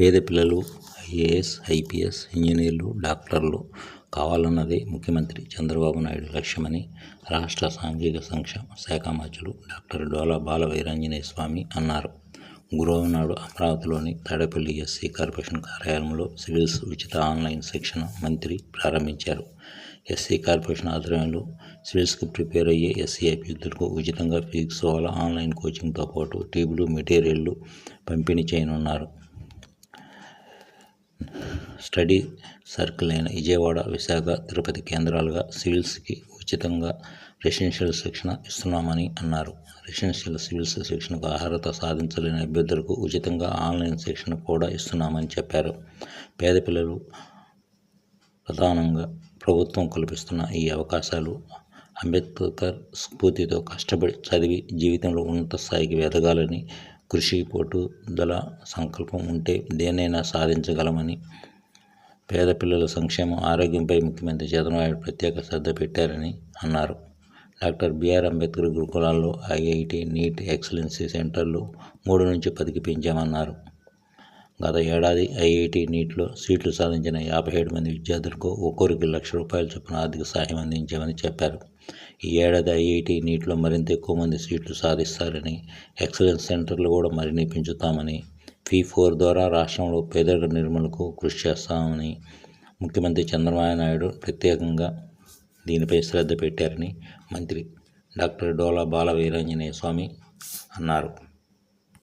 పేద పిల్లలు IAS IPS ఇంజనీర్లు డాక్టర్లు కావాలన్నదే ముఖ్యమంత్రి చంద్రబాబు నాయుడు లక్ష్యమని రాష్ట్ర సాంఘిక సంక్షేమ శాఖ మంత్రులు డాక్టర్ డోలా బాల వీరాంజనేయ స్వామి అన్నారు. గురువారం నాడు అమరావతిలోని తాడేపల్లి ఎస్సీ కార్పొరేషన్ కార్యాలయంలో సివిల్స్ ఉచిత ఆన్లైన్ శిక్షణ మంత్రి ప్రారంభించారు. ఎస్సీ కార్పొరేషన్ ఆధ్వర్యంలో సివిల్స్కి ప్రిపేర్ అయ్యే ఎస్సీ అభ్యర్థులకు ఉచితంగా ఫిజిక్స్ వాళ్ళ ఆన్లైన్ కోచింగ్తో పాటు టేబుల్ మెటీరియల్లు పంపిణీ చేయనున్నారు. స్టడీ సర్కిల్ అయిన విజయవాడ విశాఖ తిరుపతి కేంద్రాలుగా సివిల్స్కి ఉచితంగా రెసిడెన్షియల్ శిక్షణ ఇస్తున్నామని అన్నారు. రెసిడెన్షియల్ సివిల్స్ శిక్షణకు అర్హత సాధించలేని అభ్యర్థులకు ఉచితంగా ఆన్లైన్ శిక్షణ కూడా ఇస్తున్నామని చెప్పారు. పేద పిల్లలు ప్రధానంగా ప్రభుత్వం కల్పిస్తున్న ఈ అవకాశాలు అంబేద్కర్ స్ఫూర్తితో కష్టపడి చదివి జీవితంలో ఉన్నత స్థాయికి ఎదగాలని కృషి పట్టుదల సంకల్పం ఉంటే దేనైనా సాధించగలమని పేద పిల్లల సంక్షేమం ఆరోగ్యంపై ముఖ్యమంత్రి చంద్రబాబు ప్రత్యేక శ్రద్ధ పెట్టారని అన్నారు. డాక్టర్ బిఆర్ అంబేద్కర్ గురుకులాల్లో ఐఐటి నీట్ ఎక్సలెన్సీ సెంటర్లు మూడు నుంచి పదికి పెంచామన్నారు. గత ఏడాది ఐఐటి నీట్లో సీట్లు సాధించిన యాభై ఏడు మంది విద్యార్థులకు ఒక్కొరికి లక్ష రూపాయల చొప్పున ఆర్థిక సహాయం అందించామని చెప్పారు. ఈ ఏడాది ఐఐటి నీట్లో మరింత ఎక్కువ మంది సీట్లు సాధిస్తారని ఎక్సలెన్స్ సెంటర్లు కూడా మరిన్ని పెంచుతామని ఫీ ఫోర్ ద్వారా రాష్ట్రంలో పేదరిక నిర్మూలనకు కృషి చేస్తామని ముఖ్యమంత్రి చంద్రబాబు నాయుడు ప్రత్యేకంగా దీనిపై శ్రద్ధ పెట్టారని మంత్రి డాక్టర్ డోలా బాల వీరాంజనేయ స్వామి అన్నారు.